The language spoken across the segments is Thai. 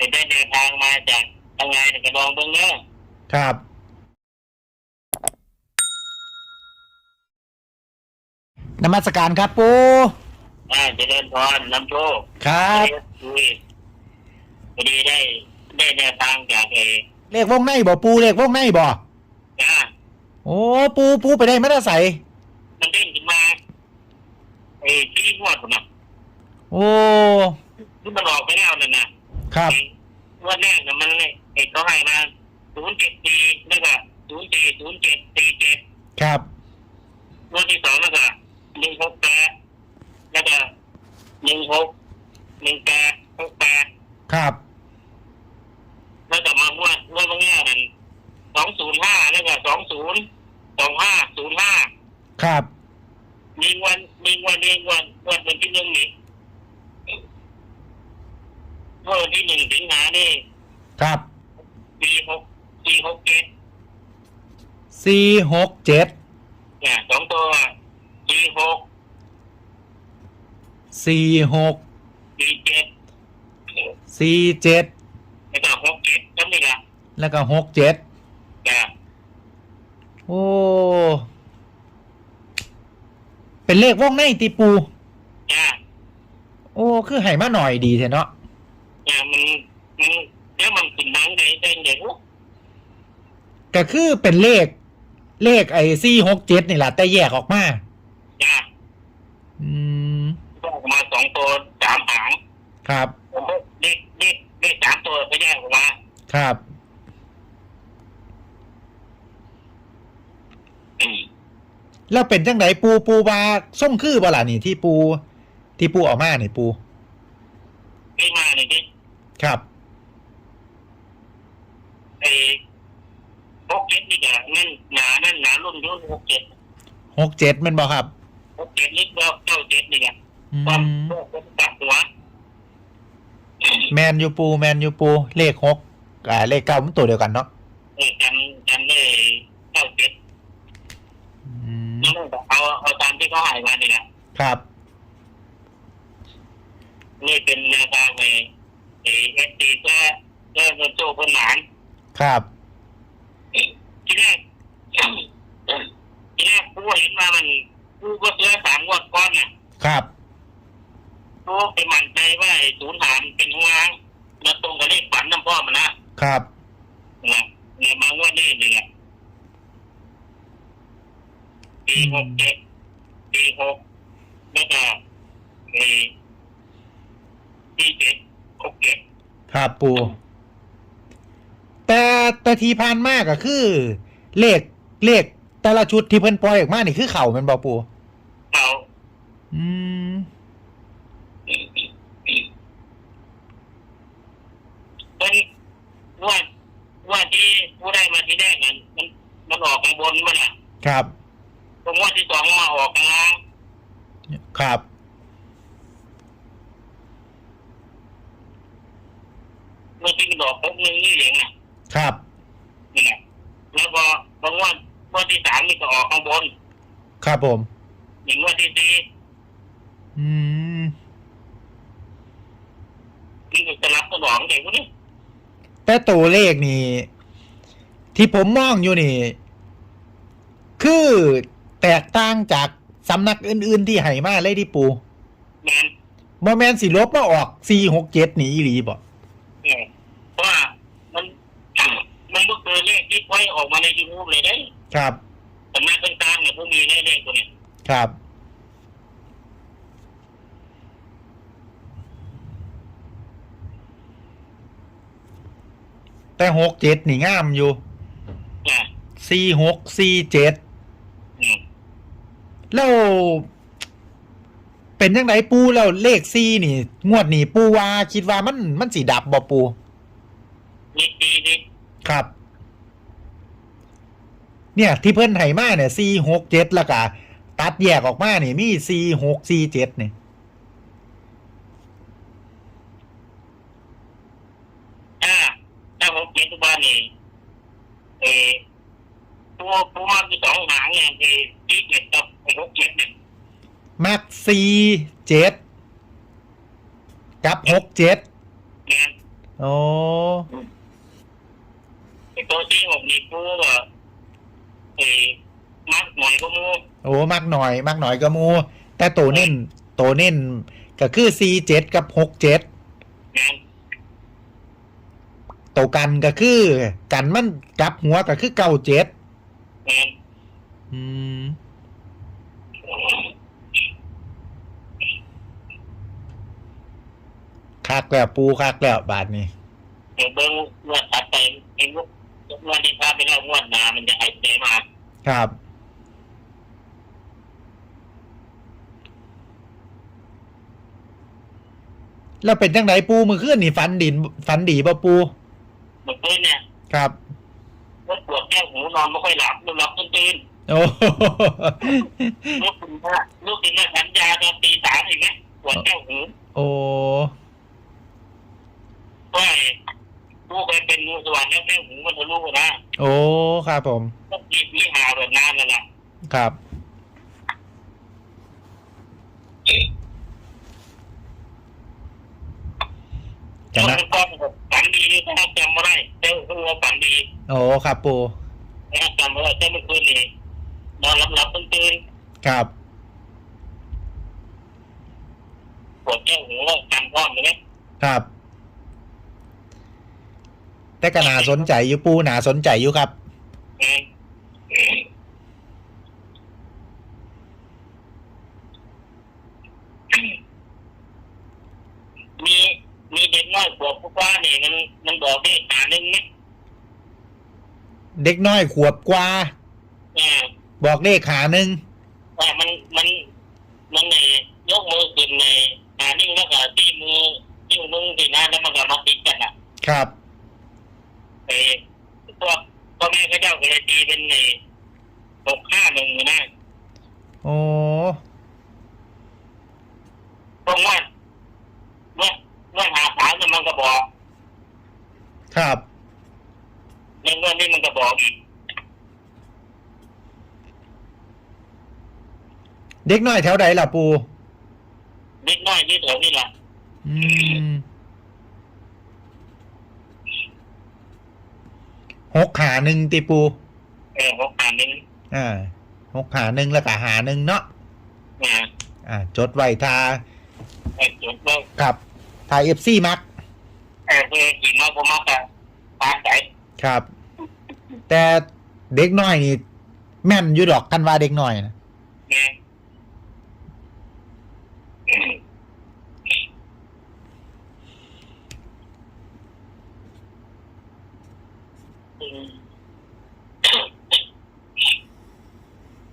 จะได้เดินทางมาจากทางไงกระดองเบื้องเนื้อครับ นมัสการครับปูอ่าเจะเดินพรน้ำโชคครับคุยพอดีได้ได้เดินทางจากเอเลขวงในบ่ปูเลขวงในบ่จ้าโอ้ปูปูไปได้ไม่ได้ใส่มันเด้งขึ้นมาไอ้ที่งวดผมน่ะโอ้ที่มันออกไปแล้วนั่นน่ะ ครับงวดแรกน่ะมันเลยไอ้เขาให้มาศูนย์เจ็ดสี่แล้วก็ศูนย์สี่ศูนย์เจ็ดสี่เจ็ดครับงวดที่สองแล้วก็หนึ่งหกแปดแล้วก็หนึ่งหกหนึ่งแปดหกแปด ครับ แล้วก็มางวดงวดบางแง่นั่นสองศูนย์ห้าแล้วก็สองศูนย์สองห้าศูนย์ห้า ครับ มีวันมีวันมีวันวันวันที่หนึ่งนี่ เมื่อวันที่หนึ่งสิงหานี่ครับปีหกปีหกเจ็ดสี่หกเจ็ดเนี่ยสองตัวปีหกสี่หกปีเจ็ดสี่เจ็ดแล้วก็หกเจ็ดจำได้ละแล้วก็หกเจ็ดจ้ะโอ้ เป็นเลขวงในตีปู จ้ะโอ้ คือให้มาหน่อยดีเถอะเนาะจ้ะมันมันแล้วมันขึ้นนัง ได้ได้เด็กก็คือเป็นเลข เลขไอ้สี่หกเจ็ดนี่แหละแต่แยกออกมาจ้ะอืมก็ออกมาสองตัวสามหางครับผมก็เลขเลขเลขสามตัวก็แยกออกมาครับอืมแล้วเป็นจังไดปูปูบาส้มคือบ่ล่ะนี่ที่ปู ที่ปูออกมานี่ปูที่มาเนี่ยที่ครับ ไอ้หกเจ็ดนี่ก็นั่นหนานั่นหนารุ่นรุ่นหกเจ็ดหกเจ็ดมันบ่ครับหกเจ็ดนี่ก็เก้าเจ็ดนี่ไงอืความมเป็นตัดหัวแมนยูปูแมนยูปูเลขหกอ่าเลขเก้ามันตัวเดียวกันเนาะเออจำจำได้เก้าเจ็ดอืมนี่เอาเอาตามที่เขาใหายมานี่แหละครับ นี่เป็นแนวทางในเอเอสตีก็ก็เงินโจ้คนหลาน ครับ ที่แรกที่แรกผู้เห็นมามันผู้ก็เสือสามงวดก้อนน่ะครับผู้ไปมั่นใจว่าไอ้ศูนย์หารเป็นหัวมาตรงกับเลขฝันน้ำพ่อมันนะครับ นะเนี่ยมางวดนี้นี่แหละปีหกเจ็ดปีหกแล้วก็ไอ้ปีเจ็ดหกเจ็ดครับปู แต่แต่ที่ผ่านมากก็คือ เลขเลขแต่ละชุดที่เพิ่นปล่อยออกมานี่คือเข่าแมันบ่ปูเขาอืมเป็นว่าว่าที่ผู้ได้มาที่แรกมันมันมันออกข้างบนมันอะครับ ตรงว่าที่สองมาออกข้างล่างครับเมื่อที่มันออกพบหนึ่งนี่เองนะ ครับนี่แหละแล้วก็บางวันวันที่สามนี่ก็ออกข้างบนครับผม อย่างวันที่สี่อืม นี่ก็จะรับสนองเด็กพวกนี้แต่ตัวเลขนี่ ที่ผมมองอยู่นี่ คือแตกต่างจากสำนักอื่น ๆ ที่ให้มาเลยที่ปูแมนบ่แมนสิลบมาออกสี่หกเจ็ดนี่อีหลีบ่ เนี่ยเพราะว่ามัน มันก็คือเลขที่ไว้ออกมาในยูทูบเลยได้ครับสำนักต่างๆเนี่ยพวกมีเลขเลขตัวเนี้ยครับ แต่หกเจ็ดนี่งามอยู่นะสี่หกสี่เจ็ดอืมแล้ว เป็นยังไงปูแล้วเลขสี่นี่ งวดนี่ปูว่าคิดว่ามันมันสีดับบ่ปู นี่ดีดี ครับ เนี่ย ที่เพิ่นไห้มาเนี่ยสี่หกเจ็ดแล้วก็ตัดแยกออกมาเนี่ยมีสี่หกสี่เจ็ดเนี่ยถ้าถ้าผมเขียนทุกบ้านนี่เออตัวตัวมากที่สองหางเนี่ยคือที่เจ็ดกับไอ้หกเจ็ดเนี่ยมักสี่เจ็ดกับหกเจ็ดนะโโอ้ไอ้ ตัวที่หกนี่ปูก็เอ้มักหน่อยก็มูโอ้มากหน่อยมากหน่อยก็มู แต่ตัวเน้นตัวเน้นก็คือสี่เจ็ดกับหกเจ็ดงานตัวกันก็คือกันมันกลับหัวก็คือเก้าเจ็ดงานอืมคักแล้วปูคักแล้วบาทนี้ เดี๋ยวเบิ้งงวดถัดไปเอง งวดที่พาไปแล้วงวดหนามันจะให้ใจมาครับ แล้วเป็นจังไดปูมือขึ้นนี่ฝันดินฝันดีป่ะปูเมื่อคืนเนี่ยครับ รถปวดแก้วหูนอนไม่ค่อยหลับนอนหลับตื่นตื่นโอ้ลูกคุณพ่อลูกคุณแม่สัญญาตอนตีสามอีกไหมปวดแก้วหูโอ้เพราะไอ้ ลูกเคยเป็นงูสวรรค์แล้วแก้วหูมันทะลุนะโอ้ครับผมก็มีวิหารแบบนานแล้วล่ะครับจะแล้วนะมันก็ฝันดีด้วยถ้าจำไม่ได้เจ้าคือว่าฝันดีโอ้ครับปูถ้าจำไม่ได้เจ้าเมื่อคืนนี่นอนหลับหลับตื่นตื่นครับปวดแก้วหูแล้วจำพร้อมเลยไหมครับ แต่ก็น่าสนใจอยู่ปูน่าสนใจอยู่ครับเออมีมีเด็กน้อยขวบกว่านี่มันมันบอกได้หาหนึ่งไหมเด็กน้อยขวบกว่า อ่าบอกเลขขาหนึ่งว่ามันมันมันในยกมือขึ้นในหาหนึ่งแล้วก็ที่มือที่มือที่หน้าแล้วมันก็มาติดกันอะ ครับ ไอ้พวกพ่อแม่เขาเจ้าก็เลยตีเป็นในหกห้าหนึ่งนะโอ้เพราะว่าเมื่อเมื่อหาสามเนี่ยมันก็บอกครับในเมื่อนี้มันก็บอกอีกเด็กน้อยแถวใดล่ะปูเด็กน้อยที่แถวนี่แหละอืม หกขาหนึ่งติปู เออหกห้าหนึ่งอ่าหกขาหนึ่งแล้วก็หาหนึ่งเนาะนะอ่าจดไว้ทาไอ้จุดเลิกกับทาเอฟซีมักเออเพื่อขี่มาผมมาแต่ตามใจครับ แต่เด็กน้อยนี่แม่นอยู่ดอกกันว่าเด็กน้อยนะเนี่ย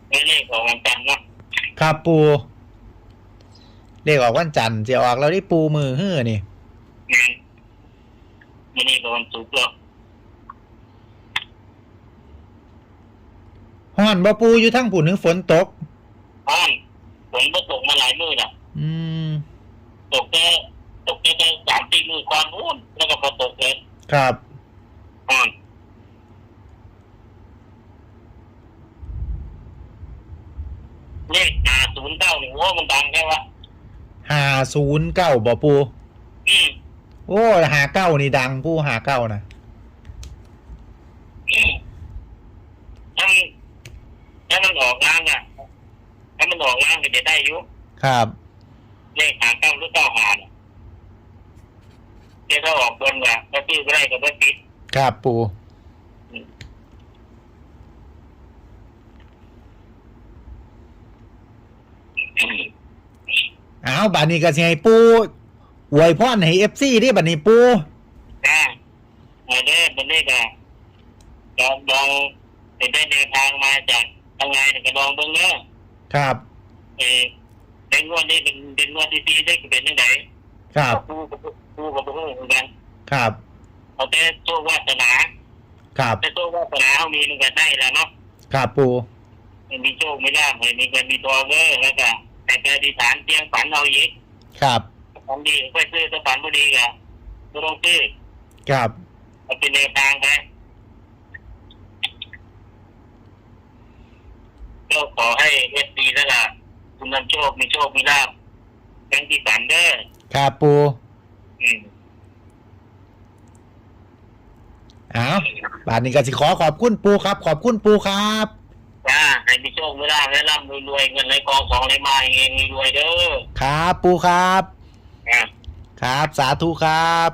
ไม่เลขของวันจันทร์เนาะครับปู เลขออกวันจันทร์จะออกแล้วได้ปูมือเฮ้อนี่งานไม่เลขของวันศุกร์หรอกฮ้อนบ่ปูอยู่ทั้งผุนถึงฝนตกอ้อนฝนก็ตกมาหลายมื้อน่ะ อืม ตกแค่ตกแค่ได้สามสี่มื้อก่อนนู้นแล้วก็พอตกเลยครับอ้อน เลขหาศูนย์เก้าหนึ่งโอ้มันดังแค่ว่าหาศูนย์เก้าบ่ปูอืมโอ้หาเก้านี่ดังปูหาเก้านะถ้ามันถ้ามันออกล่างอะถ้ามันออกล่างก็จะได้อยุครับ เลขหาเก้าหรือเก้าหาเนี่ยเดี๋ยวถ้าออกบนอะก็ตื้อก็ได้ก็ไม่ติดครับปู อ้าวบัดนี้ก็สิให้ปูอวยพรให้เอฟซีดิบัดนี้ปูอ่าเอาเด้อบนเลขอะลองลองเป็นได้แนวทางมาจากทางไงเนี่ยก็ลองเบิ่งเนาะครับ เออเป็นงวดนี้เป็นเป็นงวดที่สี่ได้ก็เป็นยังไงครับผู้กับผู้กับผู้เหมือนกันครับเอาแต่โชควาสนาครับแต่โชควาสนาเขามีมันก็ได้แล้วเนาะ ครับปูมันมีโชคไม่ลาภมีเงินมีทองเออแล้วก็ แต่เจอดีฐานเตียงฝันเอาอีกครับฝันดีไปซื้อถ้าฝันบ่ดีก็ก็ต้องซื้อครับเอาเป็นแนวทางไปก็ขอให้เอสดีแล้วล่ะคุณนำโชคมีโชคมีลาภครั้งที่สามเด้อครับปูอืมเอาบานนี้ก็สิขอขอบคุณปูครับ ขอบคุณปูครับจ้า ให้พี่โชคเวลาให้ร่ำรวยๆเงินไหลกองของไหลมาเองรวยๆเด้อครับปูครับ อะ ครับ สาธุครับ